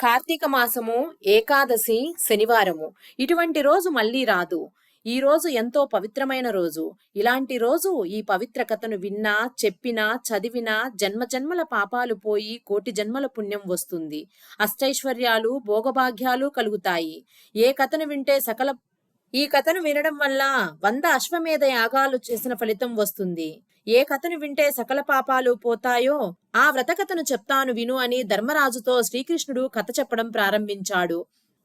కార్తీక మాసము ఏకాదశి శనివారము. ఇటువంటి రోజు మళ్ళీ రాదు. ఈ రోజు ఎంతో పవిత్రమైన రోజు. ఇలాంటి రోజు ఈ పవిత్ర కథను విన్నా చెప్పినా చదివినా జన్మజన్మల పాపాలు పోయి కోటి జన్మల పుణ్యం వస్తుంది. అష్టైశ్వర్యాలు భోగభాగ్యాలు కలుగుతాయి. ఏ కథను వింటే సకల ఈ కథను వినడం వల్ల వంద అశ్వమేధ యాగాలు చేసిన ఫలితం వస్తుంది. ఏ కథను వింటే సకల పాపాలు పోతాయో ఆ వ్రతకథను చెప్తాను విను అని ధర్మరాజుతో శ్రీకృష్ణుడు కథ చెప్పడం ప్రారంభించాడు.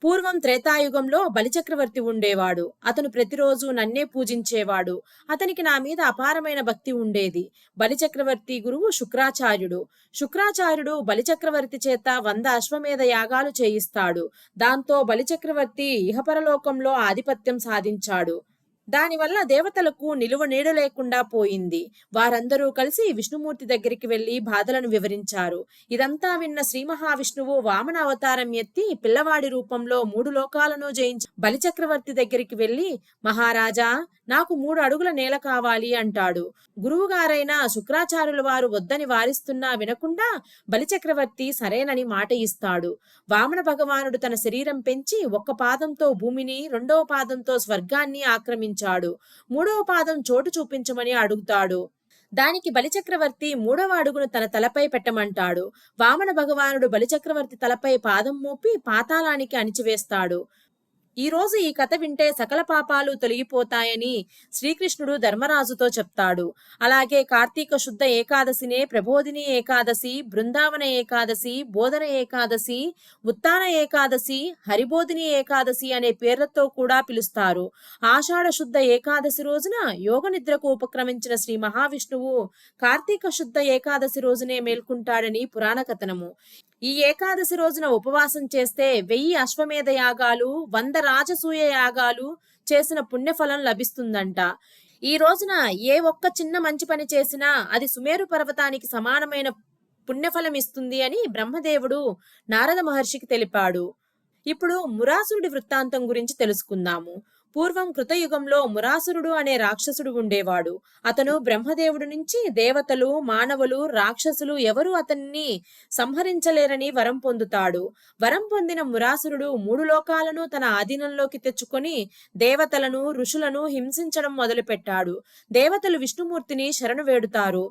పూర్వం త్రేతాయుగంలో బలిచక్రవర్తి ఉండేవాడు. అతను ప్రతిరోజు నన్నే పూజించేవాడు. అతనికి నా మీద అపారమైన భక్తి ఉండేది. బలిచక్రవర్తి గురువు శుక్రాచార్యుడు. శుక్రాచార్యుడు బలిచక్రవర్తి చేత వంద అశ్వమేధ యాగాలు చేయిస్తాడు. దాంతో బలిచక్రవర్తి ఇహపరలోకంలో ఆధిపత్యం సాధించాడు. దానివల్ల దేవతలకు నిలువ నీడ లేకుండా పోయింది. వారందరూ కలిసి విష్ణుమూర్తి దగ్గరికి వెళ్ళి బాధలను వివరించారు. ఇదంతా విన్న శ్రీ మహావిష్ణువు వామన అవతారం ఎత్తి పిల్లవాడి రూపంలో మూడు లోకాలను జయించి బలిచక్రవర్తి దగ్గరికి వెళ్ళి మహారాజా నాకు మూడు అడుగుల నేల కావాలి అంటాడు. గురువుగారైన శుక్రాచార్యుల వారు వద్దని వారిస్తున్నా వినకుండా బలిచక్రవర్తి సరేనని మాట ఇస్తాడు. వామన భగవానుడు తన శరీరం పెంచి ఒక్క పాదంతో భూమిని రెండవ పాదంతో స్వర్గాన్ని ఆక్రమించాడు. మూడవ పాదం చోటు చూపించమని అడుగుతాడు. దానికి బలిచక్రవర్తి మూడవ అడుగును తన తలపై పెట్టమంటాడు. వామన భగవానుడు బలిచక్రవర్తి తలపై పాదం మోపి పాతాళానికి అణిచివేస్తాడు. ఈ రోజు ఈ కథ వింటే సకల పాపాలు తొలగిపోతాయని శ్రీకృష్ణుడు ధర్మరాజుతో చెప్తాడు. అలాగే కార్తీక శుద్ధ ఏకాదశినే ప్రబోధిని ఏకాదశి బృందావన ఏకాదశి బోధన ఏకాదశి ఉత్తాన ఏకాదశి హరిబోధిని ఏకాదశి అనే పేర్లతో కూడా పిలుస్తారు. ఆషాఢ శుద్ధ ఏకాదశి రోజున యోగ నిద్రకు ఉపక్రమించిన శ్రీ మహావిష్ణువు కార్తీక శుద్ధ ఏకాదశి రోజునే మేల్కుంటాడని పురాణ కథనము. ఈ ఏకాదశి రోజున ఉపవాసం చేస్తే వెయ్యి అశ్వమేధ యాగాలు వంద రాజసూయ యాగాలు చేసిన పుణ్యఫలం లభిస్తుందంట. ఈ రోజున ఏ ఒక్క చిన్న మంచి పని చేసినా అది సుమేరు పర్వతానికి సమానమైన పుణ్యఫలం ఇస్తుంది అని బ్రహ్మదేవుడు నారద మహర్షికి తెలిపాడు. ఇప్పుడు మురాసురుడి వృత్తాంతం గురించి తెలుసుకుందాము. పూర్వం కృతయుగంలో మురాసురుడు అనే రాక్షసుడు ఉండేవాడు. అతను బ్రహ్మదేవుడి నుంచి దేవతలు మానవులు రాక్షసులు ఎవరు అతన్ని సంహరించలేరని వరం పొందుతాడు. వరం పొందిన మురాసురుడు మూడు లోకాలను తన ఆధీనంలోకి తెచ్చుకొని దేవతలను ఋషులను హింసించడం మొదలుపెట్టాడు. దేవతలు విష్ణుమూర్తిని శరణు వేడుతారు.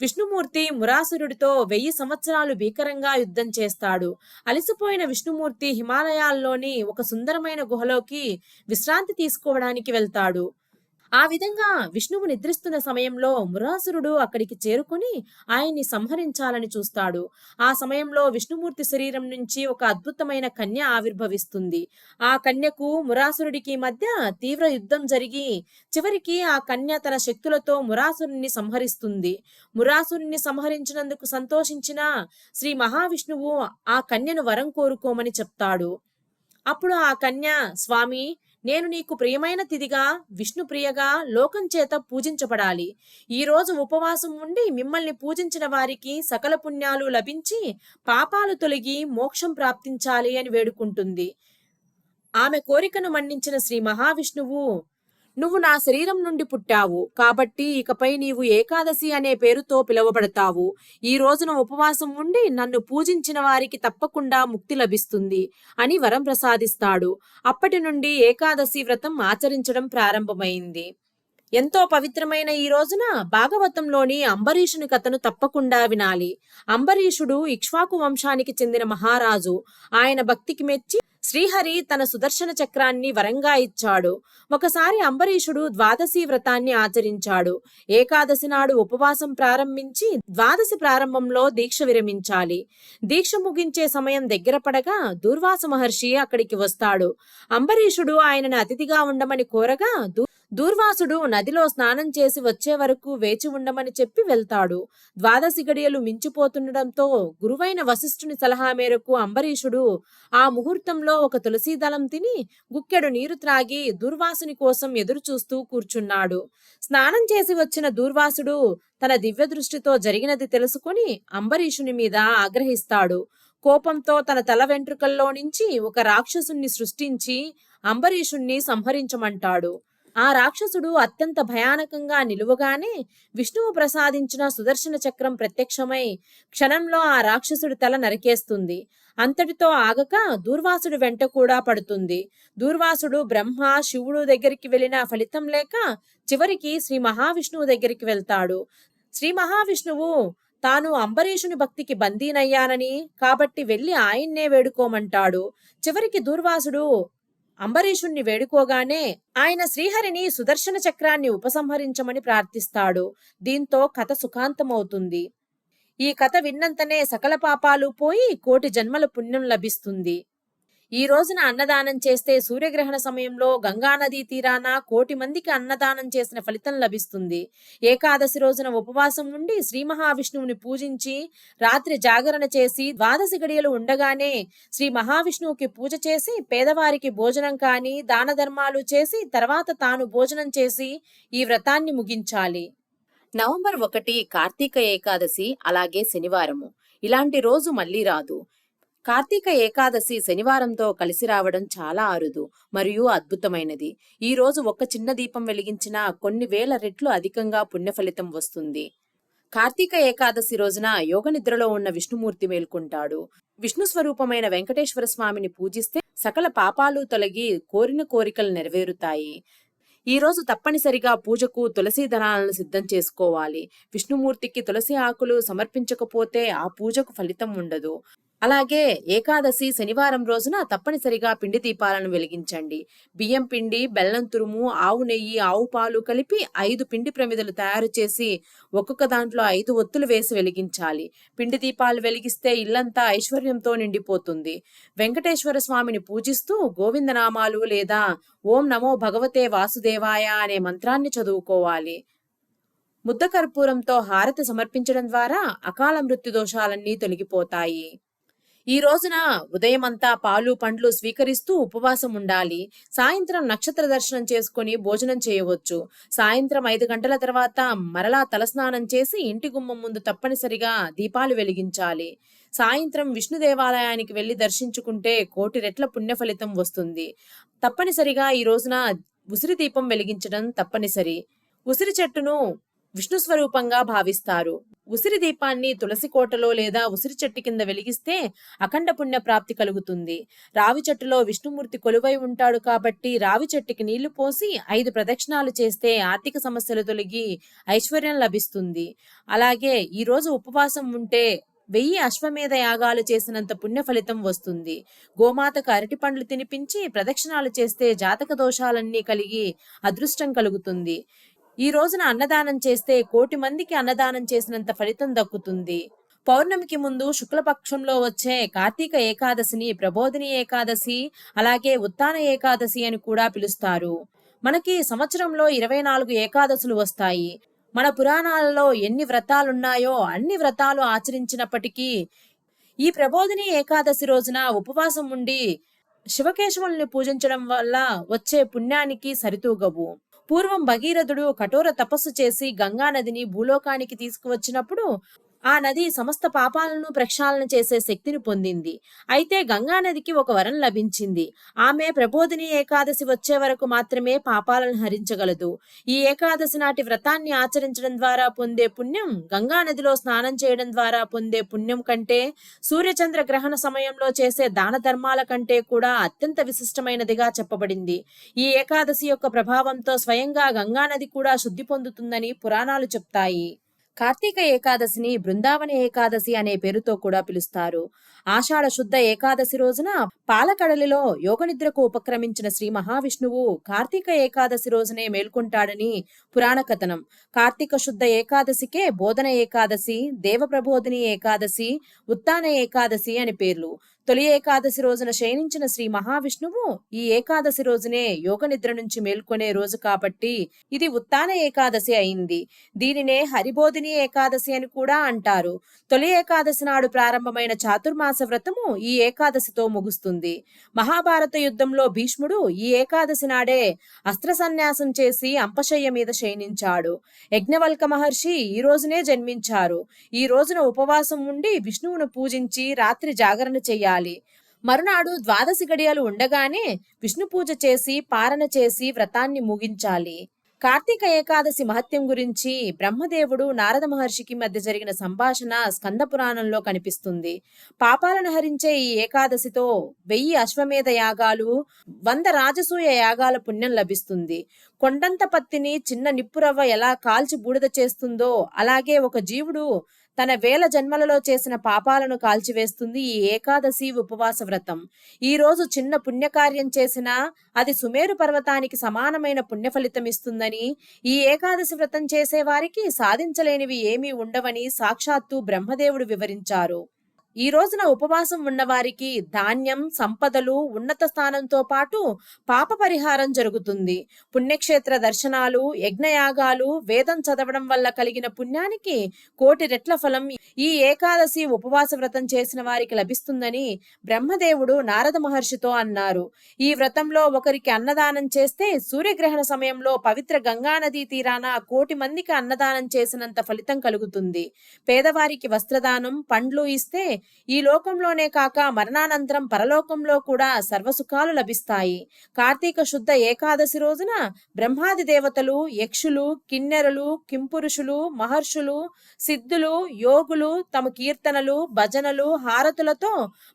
విష్ణుమూర్తి మురాసురుడితో వెయ్యి సంవత్సరాలు భీకరంగా యుద్ధం చేస్తాడు. అలసిపోయిన విష్ణుమూర్తి హిమాలయాల్లోని ఒక సుందరమైన గుహలోకి విశ్రాంతి తీసుకోవడానికి వెళ్తాడు. ఆ విధంగా విష్ణువు నిద్రిస్తున్న సమయంలో మురాసురుడు అక్కడికి చేరుకుని ఆయన్ని సంహరించాలని చూస్తాడు. ఆ సమయంలో విష్ణుమూర్తి శరీరం నుంచి ఒక అద్భుతమైన కన్య ఆవిర్భవిస్తుంది. ఆ కన్యకు మురాసురుడికి మధ్య తీవ్ర యుద్ధం జరిగి చివరికి ఆ కన్య తన శక్తులతో మురాసురుణ్ణి సంహరిస్తుంది. మురాసురుణ్ణి సంహరించినందుకు సంతోషించిన శ్రీ మహావిష్ణువు ఆ కన్యను వరం కోరుకోమని చెప్తాడు. అప్పుడు ఆ కన్య స్వామి నేను నీకు ప్రియమైన తిదిగా విష్ణుప్రియగా లోకం చేత పూజించబడాలి. ఈ రోజు ఉపవాసం ఉండి మిమ్మల్ని పూజించిన వారికి సకల పుణ్యాలు లభించి పాపాలు తొలగి మోక్షం ప్రాప్తించాలి అని వేడుకుంటుంది. ఆమె కోరికను మన్నించిన శ్రీ మహావిష్ణువు నువ్వు నా శరీరం నుండి పుట్టావు కాబట్టి ఇకపై నీవు ఏకాదశి అనే పేరుతో పిలువబడతావు. ఈ రోజున ఉపవాసం ఉండి నన్ను పూజించిన వారికి తప్పకుండా ముక్తి లభిస్తుంది అని వరం ప్రసాదిస్తాడు. అప్పటి నుండి ఏకాదశి వ్రతం ఆచరించడం ప్రారంభమైంది. ఎంతో పవిత్రమైన ఈ రోజున భాగవతంలోని అంబరీషుని కథను తప్పకుండా వినాలి. అంబరీషుడు ఇక్ష్వాకు వంశానికి చెందిన మహారాజు. ఆయన భక్తికి మెచ్చి శ్రీహరి తన సుదర్శన చక్రాన్ని వరంగా ఇచ్చాడు. ఒకసారి అంబరీషుడు ద్వాదశి వ్రతాన్ని ఆచరించాడు. ఏకాదశి నాడు ఉపవాసం ప్రారంభించి ద్వాదశి ప్రారంభంలో దీక్ష విరమించాలి. దీక్ష ముగించే సమయం దగ్గర పడగా దూర్వాస మహర్షి అక్కడికి వస్తాడు. అంబరీషుడు ఆయనను అతిథిగా ఉండమని కోరగా దూర్వాసుడు నదిలో స్నానం చేసి వచ్చే వరకు వేచి ఉండమని చెప్పి వెళ్తాడు. ద్వాదశి గడియలు మించిపోతుండటంతో గురువైన వశిష్ఠుని సలహా మేరకు అంబరీషుడు ఆ ముహూర్తంలో ఒక తులసీ దళం తిని గుక్కెడు నీరు త్రాగి దూర్వాసుని కోసం ఎదురు చూస్తూ కూర్చున్నాడు. స్నానం చేసి వచ్చిన దూర్వాసుడు తన దివ్య దృష్టితో జరిగినది తెలుసుకుని అంబరీషుని మీద ఆగ్రహిస్తాడు. కోపంతో తన తల వెంట్రుకల్లో నుంచి ఒక రాక్షసుణ్ణి సృష్టించి అంబరీషుణ్ణి సంహరించమంటాడు. ఆ రాక్షసుడు అత్యంత భయానకంగా నిలువగానే విష్ణువు ప్రసాదించిన సుదర్శన చక్రం ప్రత్యక్షమై క్షణంలో ఆ రాక్షసుడి తల నరికేస్తుంది. అంతటితో ఆగక దూర్వాసుడు వెంట కూడా పడుతుంది. దూర్వాసుడు బ్రహ్మ శివుడు దగ్గరికి వెళ్ళిన ఫలితం లేక చివరికి శ్రీ మహావిష్ణువు దగ్గరికి వెళ్తాడు. శ్రీ మహావిష్ణువు తాను అంబరీషుని భక్తికి బందీనయ్యానని కాబట్టి వెళ్ళి ఆయన్నే వేడుకోమంటాడు. చివరికి దూర్వాసుడు అంబరీషుణ్ణి వేడుకోగానే ఆయన శ్రీహరిని సుదర్శన చక్రాన్ని ఉపసంహరించమని ప్రార్థిస్తాడు. దీంతో కథ సుఖాంతమవుతుంది. ఈ కథ విన్నంతనే సకల పాపాలు పోయి కోటి జన్మల పుణ్యం లభిస్తుంది. ఈ రోజున అన్నదానం చేస్తే సూర్యగ్రహణ సమయంలో గంగానదీ తీరాన కోటి మందికి అన్నదానం చేసిన ఫలితం లభిస్తుంది. ఏకాదశి రోజున ఉపవాసం ఉండి శ్రీ మహావిష్ణువుని పూజించి రాత్రి జాగరణ చేసి ద్వాదశి గడియలు ఉండగానే శ్రీ మహావిష్ణువుకి పూజ చేసి పేదవారికి భోజనం కాని దాన ధర్మాలు చేసి తర్వాత తాను భోజనం చేసి ఈ వ్రతాన్ని ముగించాలి. నవంబర్ ఒకటి కార్తీక ఏకాదశి అలాగే శనివారము. ఇలాంటి రోజు మళ్ళీ రాదు. కార్తీక ఏకాదశి శనివారంతో కలిసి రావడం చాలా అరుదు మరియు అద్భుతమైనది. ఈ రోజు ఒక్క చిన్న దీపం వెలిగించినా కొన్ని వేల రెట్లు అధికంగా పుణ్య ఫలితం వస్తుంది. కార్తీక ఏకాదశి రోజున యోగ నిద్రలో ఉన్న విష్ణుమూర్తి మేల్కొంటాడు. విష్ణు స్వరూపమైన వెంకటేశ్వర స్వామిని పూజిస్తే సకల పాపాలు తొలగి కోరిన కోరికలు నెరవేరుతాయి. ఈ రోజు తప్పనిసరిగా పూజకు తులసి దళాలను సిద్ధం చేసుకోవాలి. విష్ణుమూర్తికి తులసి ఆకులు సమర్పించకపోతే ఆ పూజకు ఫలితం ఉండదు. అలాగే ఏకాదశి శనివారం రోజున తప్పనిసరిగా పిండి దీపాలను వెలిగించండి. బియ్యం పిండి బెల్లం తురుము ఆవు నెయ్యి ఆవు పాలు కలిపి ఐదు పిండి ప్రమిదలు తయారు చేసి ఒక్కొక్క దాంట్లో ఐదు ఒత్తులు వేసి వెలిగించాలి. పిండి దీపాలు వెలిగిస్తే ఇల్లంతా ఐశ్వర్యంతో నిండిపోతుంది. వెంకటేశ్వర స్వామిని పూజిస్తూ గోవిందనామాలు లేదా ఓం నమో భగవతే వాసుదేవాయ అనే మంత్రాన్ని చదువుకోవాలి. ముద్ద కర్పూరంతో హారతి సమర్పించడం ద్వారా అకాల మృత్యు దోషాలన్నీ తొలగిపోతాయి. ఈ రోజున ఉదయమంతా పాలు పండ్లు స్వీకరిస్తూ ఉపవాసం ఉండాలి. సాయంత్రం నక్షత్ర దర్శనం చేసుకుని భోజనం చేయవచ్చు. సాయంత్రం ఐదు గంటల తర్వాత మరలా తలస్నానం చేసి ఇంటి గుమ్మం ముందు తప్పనిసరిగా దీపాలు వెలిగించాలి. సాయంత్రం విష్ణు దేవాలయానికి వెళ్ళి దర్శించుకుంటే కోటి రెట్ల పుణ్య ఫలితం వస్తుంది. తప్పనిసరిగా ఈ రోజున ఉసిరి దీపం వెలిగించడం తప్పనిసరి. ఉసిరి చెట్టును విష్ణు స్వరూపంగా భావిస్తారు. ఉసిరి దీపాన్ని తులసి కోటలో లేదా ఉసిరి చెట్టు కింద వెలిగిస్తే అఖండ పుణ్య ప్రాప్తి కలుగుతుంది. రావి చెట్టులో విష్ణుమూర్తి కొలువై ఉంటాడు కాబట్టి రావి చెట్టుకి నీళ్ళు పోసి ఐదు ప్రదక్షిణాలు చేస్తే ఆర్థిక సమస్యలు తొలగి ఐశ్వర్యం లభిస్తుంది. అలాగే ఈ రోజు ఉపవాసం ఉంటే వెయ్యి అశ్వమేధ యాగాలు చేసినంత పుణ్య ఫలితం వస్తుంది. గోమాతకు అరటి పండ్లు తినిపించి ప్రదక్షిణాలు చేస్తే జాతక దోషాలన్నీ కలిగి అదృష్టం కలుగుతుంది. ఈ రోజున అన్నదానం చేస్తే కోటి మందికి అన్నదానం చేసినంత ఫలితం దక్కుతుంది. పౌర్ణమికి ముందు శుక్లపక్షంలో వచ్చే కార్తీక ఏకాదశిని ప్రబోధిని ఏకాదశి అలాగే ఉత్తాన ఏకాదశి అని కూడా పిలుస్తారు. మనకి సంవత్సరంలో ఇరవై నాలుగు ఏకాదశులు వస్తాయి. మన పురాణాలలో ఎన్ని వ్రతాలున్నాయో అన్ని వ్రతాలు ఆచరించినప్పటికీ ఈ ప్రబోధిని ఏకాదశి రోజున ఉపవాసం ఉండి శివకేశవుల్ని పూజించడం వల్ల వచ్చే పుణ్యానికి సరితూగవు. పూర్వం భగీరథుడు కఠోర తపస్సు చేసి గంగా నదిని భూలోకానికి తీసుకువచ్చినప్పుడు ఆ నది సమస్త పాపాలను ప్రక్షాళన చేసే శక్తిని పొందింది. అయితే గంగా నదికి ఒక వరం లభించింది. ఆమె ప్రబోధిని ఏకాదశి వచ్చే వరకు మాత్రమే పాపాలను హరించగలదు. ఈ ఏకాదశి నాటి వ్రతాన్ని ఆచరించడం ద్వారా పొందే పుణ్యం గంగా నదిలో స్నానం చేయడం ద్వారా పొందే పుణ్యం కంటే సూర్యచంద్ర గ్రహణ సమయంలో చేసే దాన ధర్మాల కంటే కూడా అత్యంత విశిష్టమైనదిగా చెప్పబడింది. ఈ ఏకాదశి యొక్క ప్రభావంతో స్వయంగా గంగా నది కూడా శుద్ధి పొందుతుందని పురాణాలు చెప్తాయి. కార్తీక ఏకాదశిని బృందావన ఏకాదశి అనే పేరుతో కూడా పిలుస్తారు. ఆషాఢ శుద్ధ ఏకాదశి రోజున పాలకడలిలో యోగనిద్రకు ఉపక్రమించిన శ్రీ మహావిష్ణువు కార్తీక ఏకాదశి రోజునే మేల్కొంటాడని పురాణ కథనం. కార్తీక శుద్ధ ఏకాదశికే బోధన ఏకాదశి దేవప్రబోధిని ఏకాదశి ఉత్తాన ఏకాదశి అని పేర్లు. తొలి ఏకాదశి రోజున శయనించిన శ్రీ మహావిష్ణువు ఈ ఏకాదశి రోజునే యోగ నిద్ర నుంచి మేల్కొనే రోజు కాబట్టి ఇది ఉత్తాన ఏకాదశి అయింది. దీనినే హరిబోధిని ఏకాదశి అని కూడా అంటారు. తొలి ఏకాదశి నాడు ప్రారంభమైన చాతుర్మాస వ్రతము ఈ ఏకాదశితో ముగుస్తుంది. మహాభారత యుద్ధంలో భీష్ముడు ఈ ఏకాదశి నాడే అస్త్ర సన్యాసం చేసి అంపశయ్య మీద శయనించాడు. యజ్ఞవల్క మహర్షి ఈ రోజునే జన్మించారు. ఈ రోజున ఉపవాసం ఉండి విష్ణువును పూజించి రాత్రి జాగరణ చెయ్యాలి మరునాడు ద్వాదశి గడియలు ఉండగానే విష్ణు పూజ చేసి పారణ చేసి వ్రతాన్ని ముగించాలి. కార్తీక ఏకాదశి మహత్యం గురించి బ్రహ్మదేవుడు నారద మహర్షికి మధ్య జరిగిన సంభాషణ స్కంద పురాణంలో కనిపిస్తుంది. పాపాలను హరించే ఈ ఏకాదశితో వెయ్యి అశ్వమేధ యాగాలు వంద రాజసూయ యాగాల పుణ్యం లభిస్తుంది. కొండంత పత్తిని చిన్న నిప్పురవ్వ ఎలా కాల్చి బూడిద చేస్తుందో అలాగే ఒక జీవుడు తన వేల జన్మలలో చేసిన పాపాలను కాల్చివేస్తుంది ఈ ఏకాదశి ఉపవాస వ్రతం. ఈ రోజు చిన్న పుణ్యకార్యం చేసినా అది సుమేరు పర్వతానికి సమానమైన పుణ్య ఫలితం ఇస్తుందని ఈ ఏకాదశి వ్రతం చేసేవారికి సాధించలేనివి ఏమీ ఉండవని సాక్షాత్తు బ్రహ్మదేవుడు వివరించారు. ఈ రోజున ఉపవాసం ఉన్నవారికి ధాన్యం సంపదలు ఉన్నత స్థానంతో పాటు పాప పరిహారం జరుగుతుంది. పుణ్యక్షేత్ర దర్శనాలు యజ్ఞయాగాలు వేదం చదవడం వల్ల కలిగిన పుణ్యానికి కోటి రెట్ల ఫలం ఈ ఏకాదశి ఉపవాస వ్రతం చేసిన వారికి లభిస్తుందని బ్రహ్మదేవుడు నారద మహర్షితో అన్నారు. ఈ వ్రతంలో ఒకరికి అన్నదానం చేస్తే సూర్యగ్రహణ సమయంలో పవిత్ర గంగానదీ తీరాన కోటి మందికి అన్నదానం చేసినంత ఫలితం కలుగుతుంది. పేదవారికి వస్త్రదానం పండ్లు ఇస్తే ఈ లోకంలోనే కాక మరణానంతరం పరలోకంలో కూడా సర్వసుఖాలు లభిస్తాయి. కార్తీక శుద్ధ ఏకాదశి రోజున బ్రహ్మాది దేవతలు యక్షులు కిన్నెరలు కింపురుషులు మహర్షులు సిద్ధులు యోగులు తమ కీర్తనలు భజనలు హారతులతో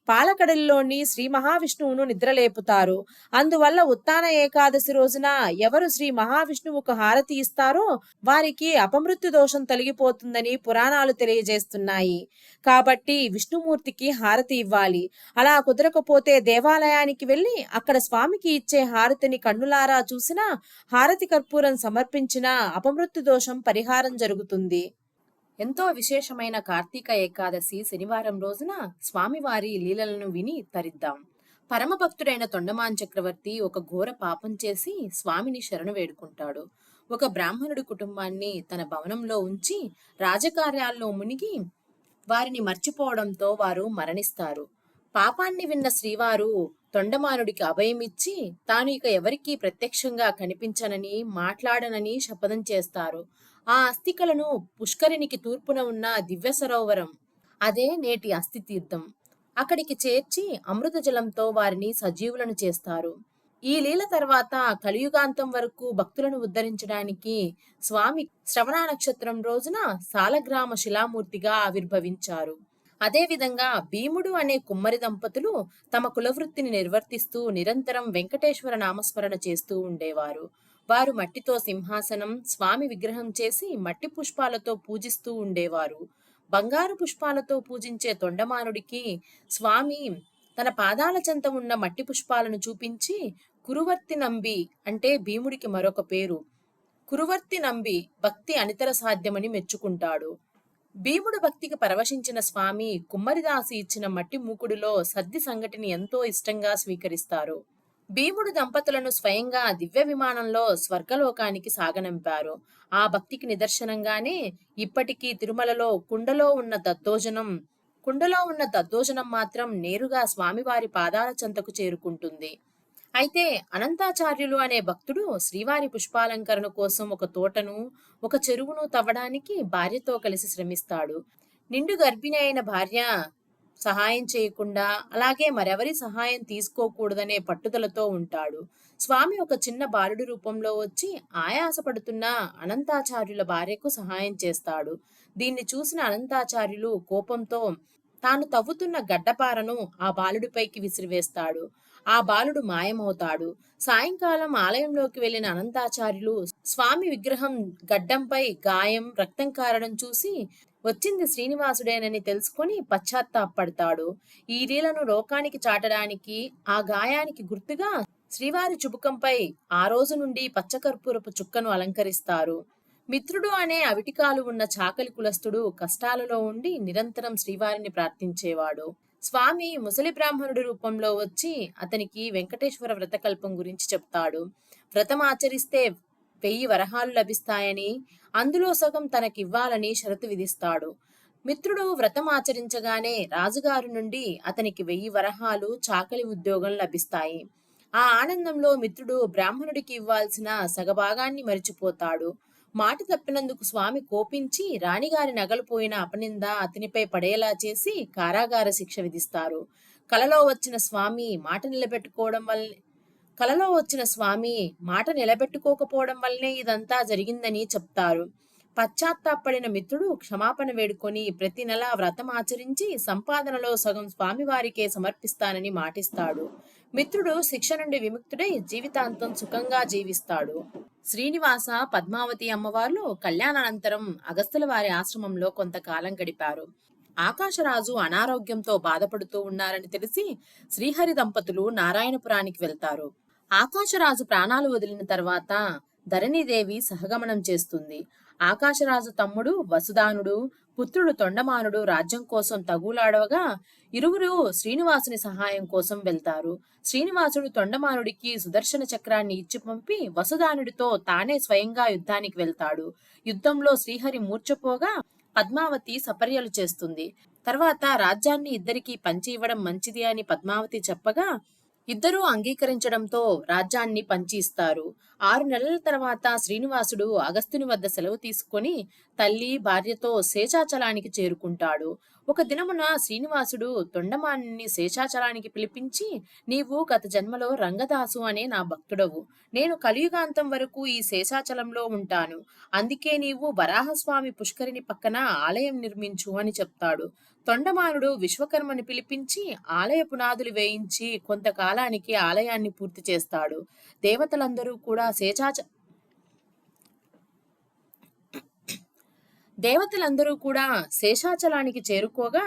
పాలకడలిలోని శ్రీ మహావిష్ణువును నిద్రలేపుతారు. అందువల్ల ఉత్తాన ఏకాదశి రోజున ఎవరు శ్రీ మహావిష్ణువుకు హారతి ఇస్తారో వారికి అపమృత్యు దోషం తొలగిపోతుందని పురాణాలు తెలియజేస్తున్నాయి. కాబట్టి విష్ణుమూర్తికి హారతి ఇవ్వాలి. అలా కుదరకపోతే దేవాలయానికి వెళ్ళి అక్కడ స్వామికి ఇచ్చే హారతిని కన్నులారా చూసినా హారతి కర్పూరం సమర్పించినా అపమృత్యు దోషం పరిహారం జరుగుతుంది. ఎంతో విశేషమైన కార్తీక ఏకాదశి శనివారం రోజున స్వామివారి లీలలను విని తరిద్దాం. పరమభక్తుడైన తొండమాన్ చక్రవర్తి ఒక ఘోర పాపం చేసి స్వామిని శరణు వేడుకుంటాడు. ఒక బ్రాహ్మణుడి కుటుంబాన్ని తన భవనంలో ఉంచి రాజకార్యాల్లో మునిగి వారిని మర్చిపోవడంతో వారు మరణిస్తారు. పాపాన్ని విన్న శ్రీవారు తొండమానుడికి అభయమిచ్చి తాను ఇక ఎవరికీ ప్రత్యక్షంగా కనిపించనని మాట్లాడనని శపథం చేస్తారు. ఆ అస్థికలను పుష్కరినికి తూర్పున ఉన్న దివ్య సరోవరం అదే నేటి అస్థితీర్థం. అక్కడికి చేర్చి అమృత జలంతో వారిని సజీవులను చేస్తారు. ఈ లీల తర్వాత కలియుగాంతం వరకు భక్తులను ఉద్ధరించడానికి స్వామి శ్రవణ నక్షత్రం రోజున సాలగ్రామ శిలామూర్తిగా ఆవిర్భవించారు. అదేవిధంగా భీముడు అనే కుమ్మరి దంపతులు తమ కులవృత్తిని నిర్వర్తిస్తూ నిరంతరం వెంకటేశ్వర నామస్మరణ చేస్తూ ఉండేవారు. వారు మట్టితో సింహాసనం స్వామి విగ్రహం చేసి మట్టి పుష్పాలతో పూజిస్తూ ఉండేవారు. బంగారు పుష్పాలతో పూజించే తొండమానుడికి స్వామి తన పాదాల చెంత ఉన్న మట్టి పుష్పాలను చూపించి కురువర్తి నంబి అంటే భీముడికి మరొక పేరు. కురువర్తి నంబి భక్తి అనితర సాధ్యమని మెచ్చుకుంటాడు. భీముడు భక్తికి పరవశించిన స్వామి కుమ్మరిదాసి ఇచ్చిన మట్టి మూకుడిలో సద్ది సంగటిని ఎంతో ఇష్టంగా స్వీకరిస్తారు. భీముడు దంపతులను స్వయంగా దివ్య విమానంలో స్వర్గలోకానికి సాగనంపారు. ఆ భక్తికి నిదర్శనంగానే ఇప్పటికీ తిరుమలలో కుండలో ఉన్న దద్దోజనం కుండలో ఉన్న దద్దోజనం మాత్రం నేరుగా స్వామివారి పాదాల చెంతకు చేరుకుంటుంది. అయితే అనంతాచార్యులు అనే భక్తుడు శ్రీవారి పుష్పాలంకరణ కోసం ఒక తోటను ఒక చెరువును తవ్వడానికి భార్యతో కలిసి శ్రమిస్తాడు. నిండు గర్భిణి అయిన భార్య సహాయం చేయకుండా అలాగే మరెవరి సహాయం తీసుకోకూడదనే పట్టుదలతో ఉంటాడు. స్వామి ఒక చిన్న బాలుడి రూపంలో వచ్చి ఆయాసపడుతున్న అనంతాచార్యుల భార్యకు సహాయం చేస్తాడు. దీన్ని చూసిన అనంతాచార్యులు కోపంతో తాను తవ్వుతున్న గడ్డపారను ఆ బాలుడిపైకి విసిరివేస్తాడు. ఆ బాలుడు మాయమవుతాడు. సాయంకాలం ఆలయంలోకి వెళ్ళిన అనంతాచార్యులు స్వామి విగ్రహం గడ్డంపై గాయం రక్తం కారడం చూసి వచ్చింది శ్రీనివాసుడేనని తెలుసుకొని పశ్చాత్తాపడతాడు ఈ లీలను లోకానికి చాటడానికి ఆ గాయానికి గుర్తుగా శ్రీవారి చుబుకంపై ఆ రోజు నుండి పచ్చకర్పూరపు చుక్కను అలంకరిస్తారు. మిత్రుడు అనే అవిటికాలు ఉన్న చాకలి కులస్తుడు కష్టాలలో ఉండి నిరంతరం శ్రీవారిని ప్రార్థించేవాడు. స్వామి ముసలి బ్రాహ్మణుడి రూపంలో వచ్చి అతనికి వెంకటేశ్వర వ్రతకల్పం గురించి చెప్తాడు. వ్రతం ఆచరిస్తే వెయ్యి వరహాలు లభిస్తాయని అందులో సగం తనకివ్వాలని షరతు విధిస్తాడు. మిత్రుడు వ్రతం ఆచరించగానే రాజుగారు నుండి అతనికి వెయ్యి వరహాలు చాకలి ఉద్యోగం లభిస్తాయి. ఆ ఆనందంలో మిత్రుడు బ్రాహ్మణుడికి ఇవ్వాల్సిన సగభాగాన్ని మరిచిపోతాడు. మాట తప్పినందుకు స్వామి కోపించి రాణిగారి నగలు పోయిన అపనింద అతనిపై పడేలా చేసి కారాగార శిక్ష విధిస్తారు. కలలో వచ్చిన స్వామి మాట నిలబెట్టుకోవడం వల్ల కలలో వచ్చిన స్వామి మాట నిలబెట్టుకోకపోవడం వల్లనే ఇదంతా జరిగిందని చెప్తారు. పశ్చాత్తాపడిన మిత్రుడు క్షమాపణ వేడుకొని ప్రతి నెల వ్రతం ఆచరించి సంపాదనలో సగం స్వామివారికే సమర్పిస్తానని మాటిస్తాడు. మిత్రుడు శిక్ష నుండి విముక్తుడై జీవితాంతం సుఖంగా జీవిస్తాడు. శ్రీనివాస పద్మావతి అమ్మవార్లు కళ్యాణానంతరం అగస్తుల వారి ఆశ్రమంలో కొంతకాలం గడిపారు. ఆకాశరాజు అనారోగ్యంతో బాధపడుతూ ఉన్నారని తెలిసి శ్రీహరి దంపతులు నారాయణపురానికి వెళ్తారు. ఆకాశరాజు ప్రాణాలు వదిలిన తర్వాత ధరణీదేవి సహగమనం చేస్తుంది. ఆకాశరాజు తమ్ముడు వసుదానుడు పుత్రుడు తొండమానుడు రాజ్యం కోసం తగులాడవగా ఇరువురు శ్రీనివాసుని సహాయం కోసం వెళ్తారు. శ్రీనివాసుడు తొండమానుడికి సుదర్శన చక్రాన్ని ఇచ్చి పంపి వసుదానుడితో తానే స్వయంగా యుద్ధానికి వెళ్తాడు. యుద్ధంలో శ్రీహరి మూర్చపోగా పద్మావతి సపర్యలు చేస్తుంది. తర్వాత రాజ్యాన్ని ఇద్దరికీ పంచి ఇవ్వడం మంచిది అని పద్మావతి చెప్పగా ఇద్దరూ అంగీకరించడంతో రాజ్యాన్ని పంచి ఇస్తారు ఆరు నెలల తర్వాత శ్రీనివాసుడు అగస్త్యుని వద్ద సెలవు తీసుకొని తల్లి భార్యతో శేషాచలానికి చేరుకుంటాడు. ఒక దినమున శ్రీనివాసుడు తొండమాన్ని శేషాచలానికి పిలిపించి నీవు గత జన్మలో రంగదాసు అనే నా భక్తుడవు. నేను కలియుగాంతం వరకు ఈ శేషాచలంలో ఉంటాను. అందుకే నీవు వరాహస్వామి పుష్కరిని పక్కన ఆలయం నిర్మించు అని చెప్తాడు. తొండమానుడు విశ్వకర్మని పిలిపించి ఆలయ పునాదులు వేయించి కొంతకాలానికి ఆలయాన్ని పూర్తి చేస్తాడు. దేవతలందరూ కూడా శేషాచ దేవతలందరూ కూడా శేషాచలానికి చేరుకోగా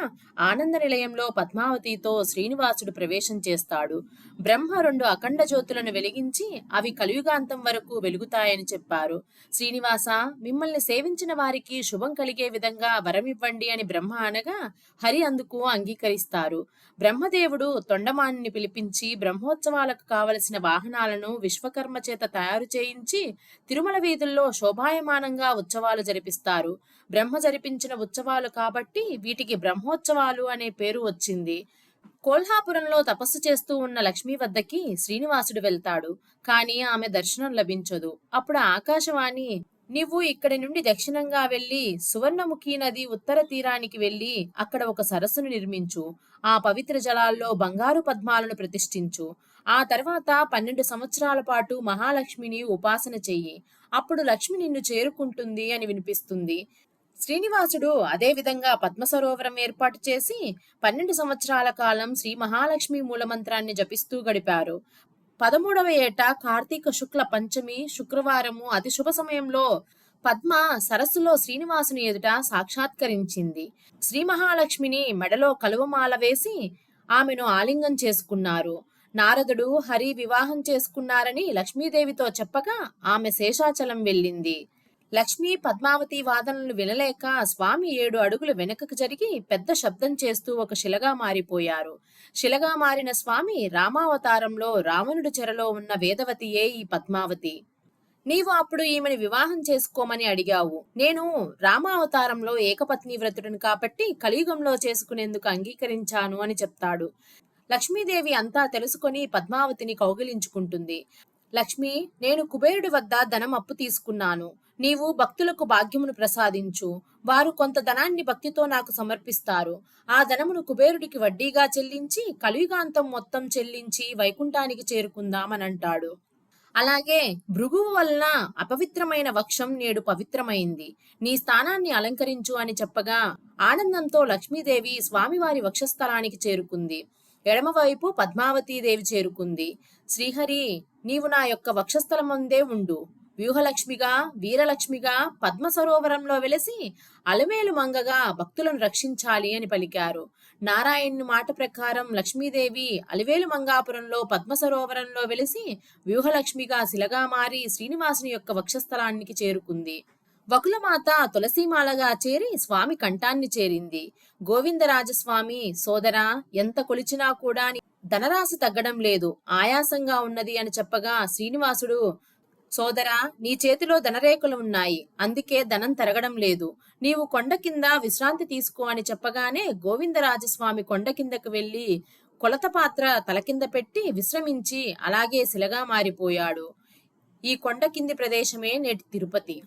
ఆనంద నిలయంలో పద్మావతితో శ్రీనివాసుడు ప్రవేశం చేస్తాడు. బ్రహ్మ రెండు అఖండ జ్యోతులను వెలిగించి అవి కలియుగాంతం వరకు వెలుగుతాయని చెప్పారు. శ్రీనివాస మిమ్మల్ని సేవించిన వారికి శుభం కలిగే విధంగా వరమివ్వండి అని బ్రహ్మ అనగా హరి అందుకు అంగీకరిస్తారు. బ్రహ్మదేవుడు తొండమాన్ని పిలిపించి బ్రహ్మోత్సవాలకు కావలసిన వాహనాలను విశ్వకర్మ చేత తయారు చేయించి తిరుమల వీధుల్లో శోభాయమానంగా ఉత్సవాలు జరిపిస్తారు. బ్రహ్మ జరిపించిన ఉత్సవాలు కాబట్టి వీటికి బ్రహ్మోత్సవాలు అనే పేరు వచ్చింది. కోల్హాపురంలో తపస్సు చేస్తూ ఉన్న లక్ష్మి వద్దకి శ్రీనివాసుడు వెళ్తాడు. కానీ ఆమె దర్శనం లభించదు. అప్పుడు ఆకాశవాణి నీవు ఇక్కడి నుండి దక్షిణంగా వెళ్ళి సువర్ణముఖి నది ఉత్తర తీరానికి వెళ్ళి అక్కడ ఒక సరస్సును నిర్మించు. ఆ పవిత్ర జలాల్లో బంగారు పద్మాలను ప్రతిష్ఠించు. ఆ తర్వాత పన్నెండు సంవత్సరాల పాటు మహాలక్ష్మిని ఉపాసన చెయ్యి. అప్పుడు లక్ష్మి నిన్ను చేరుకుంటుంది అని వినిపిస్తుంది. శ్రీనివాసుడు అదే విధంగా పద్మ సరోవరం ఏర్పాటు చేసి పన్నెండు సంవత్సరాల కాలం శ్రీ మహాలక్ష్మి మూలమంత్రాన్ని జపిస్తూ గడిపారు. పదమూడవ ఏట కార్తీక శుక్ల పంచమి శుక్రవారము అతి శుభ సమయంలో పద్మ సరస్సులో శ్రీనివాసుని ఎదుట సాక్షాత్కరించింది. శ్రీ మహాలక్ష్మిని మెడలో కలువమాల వేసి ఆమెను ఆలింగం చేసుకున్నారు. నారదుడు హరి వివాహం చేసుకున్నారని లక్ష్మీదేవితో చెప్పగా ఆమె శేషాచలం వెళ్ళింది. లక్ష్మీ పద్మావతి వాదనలు వినలేక స్వామి ఏడు అడుగులు వెనకకు జరిగి పెద్ద శబ్దం చేస్తూ ఒక శిలగా మారిపోయారు. శిలగా మారిన స్వామి రామావతారంలో రావణుడి చెరలో ఉన్న వేదవతియే ఈ పద్మావతి. నీవు అప్పుడు ఈమెను వివాహం చేసుకోమని అడిగావు. నేను రామావతారంలో ఏకపత్ని వ్రతుడిని కాబట్టి కలియుగంలో చేసుకునేందుకు అంగీకరించాను అని చెప్తాడు. లక్ష్మీదేవి అంతా తెలుసుకొని పద్మావతిని కౌగిలించుకుంటుంది. లక్ష్మి నేను కుబేరుడి వద్ద ధనం అప్పు తీసుకున్నాను. నీవు భక్తులకు భాగ్యమును ప్రసాదించు. వారు కొంత ధనాన్ని భక్తితో నాకు సమర్పిస్తారు. ఆ ధనమును కుబేరుడికి వడ్డీగా చెల్లించి కలియుగాంతం మొత్తం చెల్లించి వైకుంఠానికి చేరుకుందామని అంటాడు అలాగే భృగువు వలన అపవిత్రమైన వక్షం నేడు పవిత్రమైంది. నీ స్థానాన్ని అలంకరించు అని చెప్పగా ఆనందంతో లక్ష్మీదేవి స్వామివారి వక్షస్థలానికి చేరుకుంది. ఎడమవైపు పద్మావతీదేవి చేరుకుంది. శ్రీహరి నీవు నా యొక్క వక్షస్థలం ముందే ఉండు. వ్యూహలక్ష్మిగా వీరలక్ష్మిగా పద్మ సరోవరంలో వెలసి అలమేలు మంగగా భక్తులను రక్షించాలి అని పలికారు. నారాయణ్ మాట ప్రకారం లక్ష్మీదేవి అలివేలు మంగాపురంలో పద్మ సరోవరంలో వెలిసి వ్యూహలక్ష్మిగా శిలగా మారి శ్రీనివాసుని యొక్క వక్షస్థలానికి చేరుకుంది. వకులమాత తులసీమాలగా చేరి స్వామి కంఠాన్ని చేరింది. గోవిందరాజస్వామి సోదర ఎంత కొలిచినా కూడా ధనరాశి తగ్గడం లేదు. ఆయాసంగా ఉన్నది అని చెప్పగా శ్రీనివాసుడు సోదరా నీ చేతిలో ధనరేఖలు ఉన్నాయి. అందుకే ధనం తరగడం లేదు. నీవు కొండ కింద విశ్రాంతి తీసుకో అని చెప్పగానే గోవిందరాజస్వామి కొండ కిందకు వెళ్ళి కొలత పాత్ర తల కింద పెట్టి విశ్రమించి అలాగే శిలగా మారిపోయాడు. ఈ కొండ కింది ప్రదేశమే నేటి తిరుపతి.